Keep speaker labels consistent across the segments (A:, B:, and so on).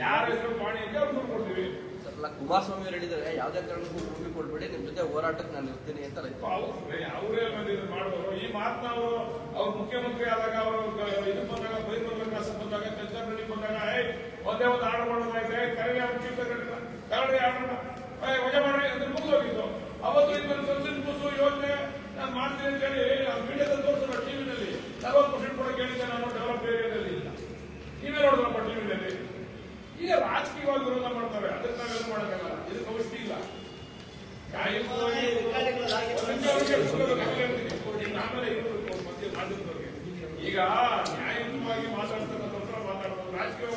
A: ಯಾರ ಹೆಸರು ಪಾಣಿ ಅಂತ ಅವ್ರು ದುಡ್ಡು ಕೊಡ್ತೀವಿ
B: ಅಲ್ಲ ಕುಮಾರಸ್ವಾಮಿ ಅವರು ಹೇಳಿದ್ದಾರೆ ಯಾವುದೇ ಕಾರಣಕ್ಕೂ ಭೂಮಿ ಕೊಡ್ಬೇಡಿ ನಿಮ್ ಜೊತೆ ಹೋರಾಟಕ್ಕೆ ನಾನು ಇರ್ತೀನಿ ಅಂತ
A: ಅವ್ರೇ ಅವರೇ ಮಾಡುವರು ಈ ಮಾತನ್ನ ಅವರು ಅವ್ರು ಮುಖ್ಯಮಂತ್ರಿ ಆದಾಗ ಅವರು ಇದು ಬಂದಾಗ ಕಾಸ ಬಂದಾಗ ಕಲ್ಚರ್ನಲ್ಲಿ ಬಂದಾಗ ಏ ಒಂದೇ ಒಂದು ಆರ್ಡರ್ ಮಾಡೋದಾಯ್ತು ಕರೆಗೆ ಅವ್ರು ಚೀಫ್ ಸೆಕ್ರೆಟರಿ ಕರಡಿ ಆರ್ಡರ್ ವಜಾ ಮಾಡಿ ಅಂತ ಮುಗಿದೋಗಿದ್ದು ಅವತ್ತು ಇದ್ಮೇಲೆ ಸಂಸತ್ ಯೋಜನೆ ನಾನು ಮಾಡ್ತೀನಿ ಅಂತ ಹೇಳಿ ಮೀಡಿಯಾದಲ್ಲಿ ತೋರಿಸೋಣ ಟಿವಿನಲ್ಲಿ ನಲವತ್ತು ಪರ್ಸೆಂಟ್ ಕೂಡ ಕೇಳಿದ್ದೆ ನಾನು ಡೆವಲಪ್ ಏರಿಯಾದಲ್ಲಿ ಇಲ್ಲ ನೀವೇ ನೋಡಿದ್ರಪ್ಪ ಟಿವಿನಲ್ಲಿ ಈಗ ರಾಜಕೀಯವಾಗಿ ವಿರೋಧ ಮಾಡ್ತಾರೆ ಅದಕ್ಕೆ ನಾವೆಲ್ಲ ಮಾಡೋಕ್ಕಾಗಲ್ಲ ಇದಕ್ಕೆ ಔಷಧಿ ಇಲ್ಲ ನ್ಯಾಯಯುತವಾಗಿ ಈಗ ನ್ಯಾಯಯುತವಾಗಿ ಮಾತಾಡೋದು ರಾಜಕೀಯ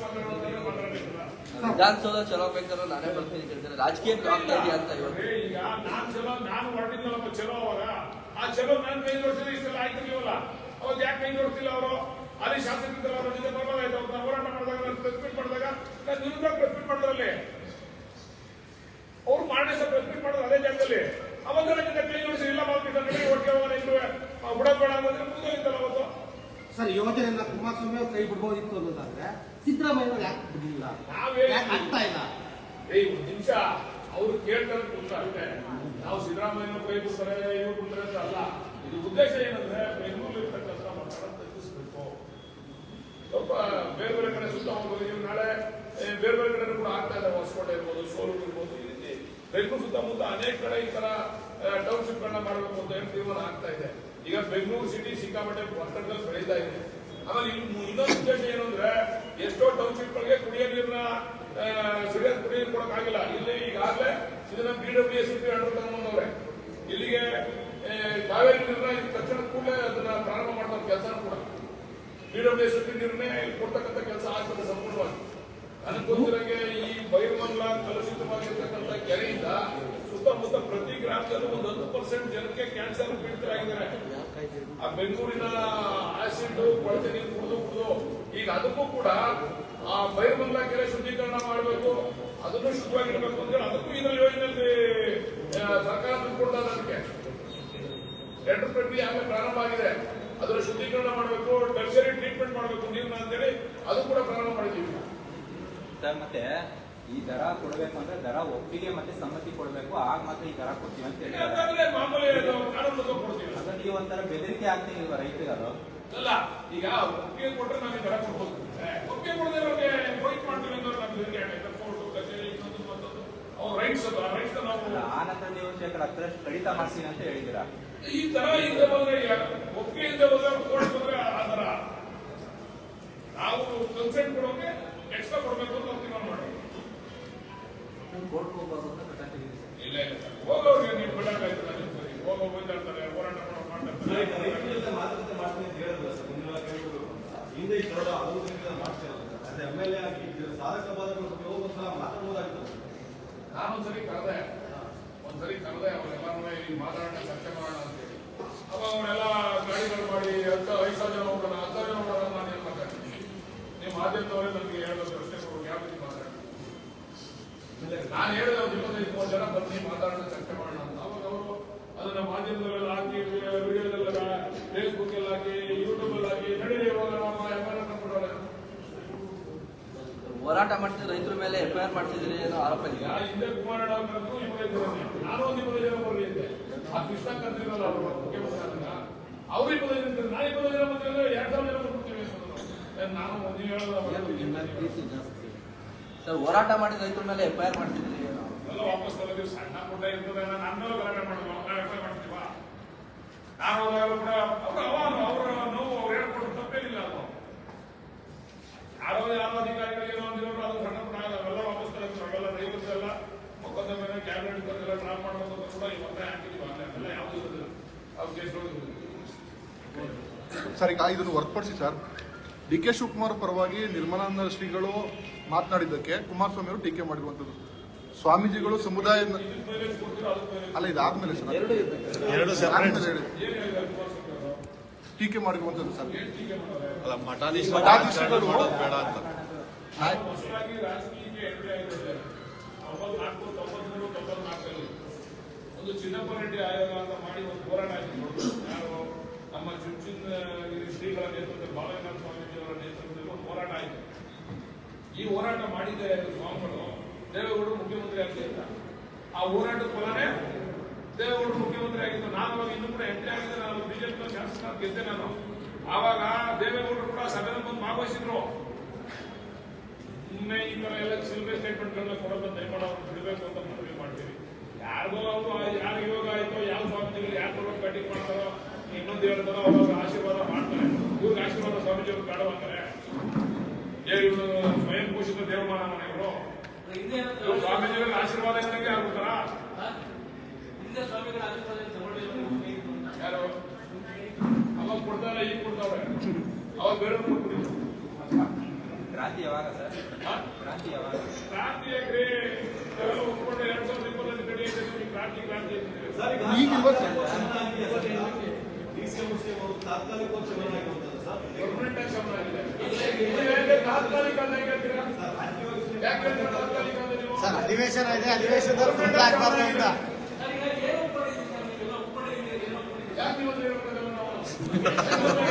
B: ವಿಧಾನಸೌಧ ಚಲೋ ಬೇಕಾದ್ರೆ ನಾನೇ ಬರ್ತೀನಿ ಅಂತ ಹೇಳ್ತಾರೆ. ರಾಜಕೀಯ ಆಗ್ತಾ ಇದೆಯಾ ಅಂತ ಇವತ್ತು
A: ಈಗ ನಾನ್ ಚಲೋ ನಾನು ಅವಾಗ. ಆ ಚಲೋ ನಾನು ಕೈ ಜೋಡಿಸಿದ್ರೆ ಇಷ್ಟೆಲ್ಲ ಯಾಕೆ ಕೈ ಅವರು? ಅಲ್ಲಿ ಶಾಸಕರಿದ್ದರು, ಅವ್ರ ಜೊತೆ ಹೋರಾಟ ಮಾಡಿದಾಗ ನಾನು ಪ್ರೆಸ್ ಮೀಟ್ ಮಾಡಿದಾಗ ನಾನು ವಿರುದ್ಧ ಪ್ರೆಸ್ ಮೀಟ್ ಮಾಡಿದ್ರಲ್ಲಿ ಅವ್ರು ಮಾಡಿ ಸಹ ಪ್ರೆಸ್ ಮೀಟ್ ಮಾಡಿದ್ರು ಅದೇ ಜಾಗದಲ್ಲಿ ಅವಾಗ ನನ್ನ ಜೊತೆ ಕೈ ಜೋಡಿಸಿ ಇಲ್ಲ ಮಾಡ್ಬಿಟ್ಟು ನಮಗೆ ಒಟ್ಟಿಗೆ ಹೋಗೋಣ ಇನ್ನು ಬಿಡೋದ್ ಬೇಡ ಅಂದ್ರೆ ಮುಗಿದೋಗಿತ್ತಲ್ಲ ಅವತ್ತು
C: ಸರ್ ಯೋಜನೆಯನ್ನ ಕುಮಾರಸ್ವಾಮಿ ಅವ್ರು ಕೈ ಬಿಡ್ಬೋದಿತ್ತು ಅನ್ನೋದಾದ್ರೆ ಸಿದ್ದರಾಮಯ್ಯ ಅವ್ರು ಯಾಕೆ ಬಿಡಲಿಲ್ಲ?
A: ನಾವೇ
C: ಯಾಕೆ ಆಗ್ತಾ ಇಲ್ಲ?
A: ಏಯ್ ಒಂದು ನಿಮಿಷ. ಅವ್ರು ಕೇಳ್ತಾರೆ ಅಷ್ಟೇ ನಾವು ಸಿದ್ದರಾಮಯ್ಯ ಕೈ ಬಿಡ್ತಾರೆ ಇವ್ರು ಬಿಡ್ತಾರೆ ಅಂತ ಅಲ್ಲ. ಇದು ಉದ್ದೇಶ ಏನಂದ್ರೆ ಬೆಂಗಳೂರು ಇರ್ತಕ್ಕಂಥ ಮಕ್ಕಳನ್ನ ತಗ್ಗಿಸ್ಬೇಕು. ಸ್ವಲ್ಪ ಬೇರೆ ಬೇರೆ ಕಡೆ ಸುತ್ತ ಹೋಗ್ಬೋದು ಇವ್ರು ನಾಳೆ ಬೇರೆ ಬೇರೆ ಕಡೆ ಕೂಡ ಆಗ್ತಾ ಇದೆ ಹೊಸಕೋಟೆ ಇರ್ಬೋದು ಸೋಲೂರು ಇರ್ಬೋದು ಈ ರೀತಿ. ಬೆಂಗಳೂರು ಸುತ್ತಮುತ್ತ ಅನೇಕ ಕಡೆ ಈ ತರ ಟೌನ್ಶಿಪ್ ಗಳನ್ನ ಮಾಡಬೇಕು ಅಂತ ಹೇಳಿ ತೀರ್ಮಾನ ಆಗ್ತಾ ಇದೆ. ಈಗ ಬೆಂಗಳೂರು ಸಿಟಿ ಸಿಕ್ಕಾಪಟ್ಟೆ ಒತ್ತಡದಲ್ಲಿ ಬೆಳೀತಾ ಇದೆ. ಆಮೇಲೆ ಇನ್ನೊಂದು ಉದ್ದೇಶ ಏನು ಅಂದ್ರೆ, ಎಷ್ಟೋ ಟೌನ್ಶಿಪ್ ಗಳಿಗೆ ಕುಡಿಯೋ ನೀರನ್ನ ಸರಿಯಾದ ಕುಡಿಯೋ ಕೊಡಕ್ಕಾಗಿಲ್ಲ. ಇಲ್ಲಿ ಈಗಾಗಲೇ ಇದನ್ನ ಬಿ ಡಬ್ಲ್ಯೂ ಎಸ್ ಪಿ ತಗೊಂಡವ್ರೆ ಇಲ್ಲಿಗೆ ಕಾವೇರಿ ನೀರನ್ನ ತಕ್ಷಣ ಕೂಡಲೇ ಅದನ್ನ ಪ್ರಾರಂಭ ಮಾಡ್ತಾರೆ ಕೆಲಸ ಕೂಡ. ಬಿಡಬ್ಲ್ಯೂ ಎಸ್ ಪಿ ನೀರನ್ನೇ ಕೊಡ್ತಕ್ಕಂಥ ಕೆಲಸ ಆಗ್ತದೆ ಸಂಪೂರ್ಣವಾಗಿ. ನನಗೆ ಗೊತ್ತಿರಂಗೆ ಈ ಬೈರ್ಮಂಗ್ಲ ಕಲುಷಿತವಾಗಿರ್ತಕ್ಕಂಥ ಕೆರೆಯಿಂದ ಸುತ್ತಮುತ್ತ ಪ್ರತಿ ಗ್ರಾಮದಲ್ಲೂ ಒಂದು ಹತ್ತು ಪರ್ಸೆಂಟ್ ಜನಕ್ಕೆ ಕ್ಯಾನ್ಸರ್ ಪೀಡಿತರಾಗಿದ್ದಾರೆ. ಆ ಬೆಂಗಳೂರಿನ ಆಸಿಡ್ ಕೊಳತೆ ನೀರು ಕುಡಿದು ಕುಡಿದು, ಈಗ ಅದಕ್ಕೂ ಕೂಡ ಆ ಬೈರ್ಮಂಗ್ಲ ಕೆರೆ ಶುದ್ಧೀಕರಣ ಮಾಡಬೇಕು, ಅದನ್ನು ಶುದ್ಧವಾಗಿರ್ಬೇಕು ಅಂದ್ರೆ ಅದಕ್ಕೂ ಇದರಲ್ಲಿ ಯೋಜನೆಯಲ್ಲಿ ಸರ್ಕಾರ ದುಡ್ಡು ಕೊಡ್ತಾ ಅದಕ್ಕೆ. ಟೆಂಡರ್ ಪ್ರಕ್ರಿಯೆ ಆಮೇಲೆ ಪ್ರಾರಂಭ ಆಗಿದೆ. ಅದರ ಶುದ್ಧೀಕರಣ ಮಾಡಬೇಕು ಟರ್ಸರಿ ಟ್ರೀಟ್ಮೆಂಟ್ ಮಾಡಬೇಕು ನೀರನ್ನ ಅಂತೇಳಿ, ಅದು ಕೂಡ ಪ್ರಾರಂಭ ಮಾಡಿದ್ದೀವಿ.
D: ಸರ್, ಮತ್ತೆ ಈ ದರ ಕೊಡಬೇಕು ಅಂದ್ರೆ ದರ ಒಪ್ಪಿಗೆ ಮತ್ತೆ ಸಮ್ಮತಿ ಕೊಡಬೇಕು ಆಗ ಮಾತ್ರ ಈ ದರ ಕೊಡ್ತೀವಿ ಅಂತ ಹೇಳಿ
A: ಯಾಕಂದ್ರೆ ಮಾಮೂಲಿ ಅದು ಕಾನೂನು ಕೊಡ್ತೀವಿ.
D: ಅದ ನೀವು ಒಂಥರ ಬೆದರಿಕೆ ಆಗ್ತಿಲ್ವಾ ರೈತರು
A: ಅಲ್ಲ ಈಗ ಒಪ್ಪಿಗೆ ಕೊಟ್ಟರೆ ನಮಗೆ ದರ ಕೊಡ್ಬೋದು. ಒಪ್ಪಿಗೆ ಕೊಡದೆ ಅವ್ರಿಗೆ ವೈಟ್ ಮಾಡ್ತೀವಿ ಅಂದ್ರೆ ನಮ್ಗೆ ಹೆದರಿಕೆ ಕೋರ್ಟು ಕಚೇರಿ ಇನ್ನೊಂದು ಮತ್ತೊಂದು. ಅವ್ರ ರೈಟ್ಸ್ ಅದು ರೈಟ್ಸ್ ನಾವು
D: ಆ ನಂತರ ನೀವು ಶೇಕಡ ಹತ್ತರಷ್ಟು ಕಡಿತ ಮಾಡ್ತೀನಿ ಅಂತ ಹೇಳಿದ್ದೀರಾ?
A: ಈ ತರ ಇಲ್ಲದೆ ಬಂದ್ರೆ ಒಪ್ಪಿಗೆ ಇಲ್ಲದೆ ಬಂದ್ರೆ ಕೋರ್ಟ್ ಬಂದ್ರೆ ಆ ತರ ನಾವು ಕನ್ಸೆಂಟ್ ಕೊಡೋಕೆ ಎಕ್ಸ್ಟ್ರಾ
B: ಕೋರ್ಟ್ ಹೋಗ್ಬಾರ್ದು ಅಂತ ಸರ್.
A: ಇಲ್ಲ ಇಲ್ಲ ಸರ್ ನೀವು ಹೋಗೋ
E: ಮಾತುಕತೆ ಮಾಡ್ತೀನಿ ಅಂತ ಸರ್ ಮುಂದಿನ ಕೇಳ್ಬಿಟ್ಟು ಹಿಂದೆ ಈ ಕರೋಡ ಆಗೋದ್ರಿಂದ ಮಾಡ್ತಿರಲ್ಲ ಅದೇ ಎಂ ಎಲ್ ಎ ಆಗಿ ಸಾಧಕ ಬಾಧಕರ ಬಗ್ಗೆ
A: ಒಂದ್ಸರಿ ಕರೆದೆ ಒಂದ್ಸರಿ ಕರೆದೆ ಇಲ್ಲಿ ಮಾತಾಡೋಣ ಚರ್ಚೆ ಮಾಡೋಣ ಅಂತೇಳಿ ಅವಾಗ ಅವರೆಲ್ಲ ಗಾಡಿಗಳು ಮಾಡಿ ಹತ್ತು ಐದು ಸಾವಿರ ಜನ ಹೋಗೋಣ ಹತ್ತು ಸಾವಿರ ಹೋಗೋಣ ನಾನು ಏನು ಮಾತಾಡ್ತೀನಿ ನೀವು ಮಾಧ್ಯಮದವರೇ ನನಗೆ ಹೇಳೋದು ಪ್ರಶ್ನೆ ಕೊಡೋದು ಯಾವ ರೀತಿ ಮಾತಾಡ್ತೀನಿ ನಾನು ಹೇಳಿದೆ ಒಂದು ಇಪ್ಪತ್ತೈದು ಮೂವತ್ತು ಜನ ಬನ್ನಿ ಮಾತಾಡೋಣ ಚರ್ಚೆ ಮಾಡೋಣ ಅಂತ. ಅವಾಗ ಅವರು ಅದನ್ನ ಮಾಧ್ಯಮದಲ್ಲೆಲ್ಲ ಹಾಕಿ ವಿಡಿಯೋದಲ್ಲೆಲ್ಲ ಫೇಸ್ಬುಕ್ ಅಲ್ಲಿ ಹಾಕಿ ಯೂಟ್ಯೂಬ್ ಅಲ್ಲಿ ಹಾಕಿ ನಡೀಲಿ ಇವಾಗ ನಮ್ಮ ಎ
B: ಹೋರಾಟ ಮಾಡ್ತಿದ್ರೆ ರೈತರ ಮೇಲೆ ಎಫ್ ಐ ಆರ್ ಮಾಡ್ತಿದ್ದೀರಿ ಅನ್ನೋ ಆರೋಪ ಇದೆ.
A: ಹಿಂದೆ ಕುಮಾರಣ್ಣ ಅವರನ್ನು ಇಪ್ಪತ್ತೈದು ಜನ ನಾನು ಒಂದು ಇಪ್ಪತ್ತೈದು ಜನ ಬರ್ಲಿ ಅಂತೆ ಆ ಕೃಷ್ಣ ಕರ್ತಿರಲ್ಲ ಅವರು ಮುಖ್ಯಮಂತ್ರಿ ಅವ್ರು ಇಪ್ಪತ್ತೈದು ಜನ. ನಾನು ಇಪ್ಪತ್ತೈದು ಜನ ಎರಡು ಸಾವಿರ ಜನ ಬರ್ತೀವಿ ನಾನು ಒಂದು ಹೇಳೋದು
B: ಸರ್ ಹೋರಾಟ ಮಾಡಿದ ರೈತರ ಮೇಲೆ ಎಫ್ ಐ ಆರ್
A: ಎಲ್ಲ ವಾಪಸ್ ತಗೋತೀವಿ ಸಣ್ಣ ಪುಟ್ಟ ಇರ್ತದೆ ನಾನು ಮೇಲೆ ಗಲಾಟೆ ಮಾಡೋದು ಎಫ್ ಐ ಮಾಡ್ತೀವ? ನಾನು ಹೋದಾಗ ಕೂಡ ಅವ್ರು ಅವನು ಅವರ ನೋವು ಅವ್ರು ಹೇಳ್ಕೊಟ್ಟು ತಪ್ಪೇನಿಲ್ಲ ಅದು. ಯಾರೋ ಯಾರೋ ಅಧಿಕಾರಿಗಳಿಗೆ ಏನೋ ಅಂದಿರೋರು ಅದು ಸಣ್ಣ ಪುಟ್ಟ ಅವೆಲ್ಲ ವಾಪಸ್ ತಗೋತೀವಿ ಅವೆಲ್ಲ ರೈತರದೆಲ್ಲ ಮೊಕದ್ದಮೆ ಕ್ಯಾಬಿನೆಟ್ ಬಂದಿಲ್ಲ ಡ್ರಾ ಡ್ರಾಪ್ ಕೂಡ ಇವತ್ತೇ ಹಾಕಿದ್ವಿ ಯಾವುದು ಇರೋದಿಲ್ಲ. ಅವ್ರು
F: ಸರ್ ಈಗ ಇದನ್ನು ಹೊರತುಪಡಿಸಿ ಸರ್ ಡಿ ಕೆ ಶಿವಕುಮಾರ್ ಪರವಾಗಿ ನಿರ್ಮಲಾನಂದ ಶ್ರೀಗಳು ಮಾತನಾಡಿದ್ದಕ್ಕೆ ಕುಮಾರಸ್ವಾಮಿ ಅವರು ಟೀಕೆ ಮಾಡಿರುವಂಥದ್ದು. ಸ್ವಾಮೀಜಿಗಳು ಸಮುದಾಯ ಅಲ್ಲ ಇದಾದ್ಮೇಲೆ ಸರ್.
B: ಎರಡು
E: ಎರಡು
A: ಏನು
F: ಹೇಳಿ. ಟೀಕೆ ಮಾಡಿರುವಂಥದ್ದು ಸರ್.
E: ಅಲ್ಲ
F: ಮಠಾಧೀಶಗಳು
E: ಬೇಡ ಅಂತ
A: ಒಂದು ಚಿನ್ನಪ್ಪ ರೆಡ್ಡಿ ಆಯೋಗ ಅಂತ. ಮಾಡಿ ಒಂದು ಹೋರಾಟ ಆಯ್ತು ನಮ್ಮ ಚುಂಚಿನ ಶ್ರೀಗಳ ನೇತೃತ್ವದಲ್ಲಿ ಬಾಲಗಂಗಾಧ ಸ್ವಾಮೀಜಿ ಅವರ ನೇತೃತ್ವದಲ್ಲಿ ಒಂದು ಹೋರಾಟ ಆಯ್ತು ಈ ಹೋರಾಟ ಮಾಡಿದ್ದೆ ಸ್ವಾಮಿಗಳು. ದೇವೇಗೌಡರು ಮುಖ್ಯಮಂತ್ರಿ ಆಗ್ತಾ ಅಂತ. ಆ ಹೋರಾಟದ ಫಲನೇ ದೇವೇಗೌಡರು ಮುಖ್ಯಮಂತ್ರಿ ಆಗಿದ್ದು ನಾನು ಅವಾಗ ಇನ್ನೂ ಕೂಡ ಎಂಟ್ರಿ ಆಗಿದ್ದೆ ನಾನು ಬಿಜೆಪಿ ಶಾಸಕ ಗೆದ್ದೆ ನಾನು. ಆವಾಗ ದೇವೇಗೌಡರು ಕೂಡ ಸಭೆಯಲ್ಲಿ ಬಂದು ಭಾಗವಹಿಸಿದ್ರು ಸುಮ್ಮನೆ ಈ ಥರ ಎಲ್ಲ ಸಿಲ್ವರ್ ಸ್ಟೇಟ್ಮೆಂಟ್ಗಳನ್ನ ಕೊಡೋದು ದಯಮಾಡ ಬಿಡಬೇಕು ಅಂತ ಮನವಿ ಮಾಡ್ತೀವಿ. ಯಾರಿಗೋ ಅವರು ಯಾರು ಯೋಗ ಆಯ್ತೋ, ಯಾವ ಸ್ವಾಮೀಜಿಗಳು ಯಾರು ಕೊಡೋ ಕಟಿಂಗ್ ಮಾಡ್ತಾರೋ, ಇನ್ನೊಂದು ಹೇಳ್ತಾರೋ ಅವಾಗ ಆಶೀರ್ವಾದ ಮಾಡ್ತಾರೆ. ಇವ್ರಿಗೆ ಆಶೀರ್ವಾದ ಸ್ವಾಮೀಜಿಯವರು ಕಾಡುವಂತಾರೆ ಇವರು ಸ್ವಯಂ ಪೋಷಿತ ದೇವಮಾನ ಮನೆಯವರು ಸ್ವಾಮೀಜಿಗಳ ಆಶೀರ್ವಾದ ಇದ್ದಂಗೆ
B: ತಗೊಂಡಿಲ್ಲ
A: ಯಾರು ಅವಾಗ ಕೊಡ್ತಾರೆ ಈಗ ಕೊಡ್ತಾವ್ರೆ ಅವಾಗ ಬೇರೆ ಕೊಟ್ಬಿಟ್ಟಿದ್ರು
D: ಕ್ರಾಂತಿ ಯಾವಾಗ ಸರ್ ಕ್ರಾಂತಿ ಯಾವಾಗ
A: ಕ್ರಾಂತಿ ಯಾಕ್ರಿ ಒಪ್ಕೊಂಡು ಎರಡ್ ಸಾವಿರದ ಇಪ್ಪತ್ತೈದು ಕಡೆ ಕ್ರಾಂತಿ ಕ್ರಾಂತಿ
E: ಈಗ ತಾತ್ಕಾಲಿಕ ಚುನಾವಣೆ ಆಗಿರುತ್ತದೆ ಸರ್
A: ಗೌರ್ಮೆಂಟ್ ಆಗಿ ಶಮನ ಆಗಿದೆ. ನೀವು ಯಾಕೆ ತಾತ್ಕಾಲಿಕ ಅಂತ ಹೇಗೆ ಹೇಳ್ತೀರಾ? ಯಾಕೆ ಹೇಳ್ತೀರಾ ತಾತ್ಕಾಲಿಕ ಅಂತ ನೀವು?
C: ಸರ್ ಅಧಿವೇಶನ ಇದೆ. ಅಧಿವೇಶನದಲ್ಲಿ ತೊಂದರೆ ಆಗ್ಬಾರ್ದು ಅಂತ?
A: ಯಾಕೆ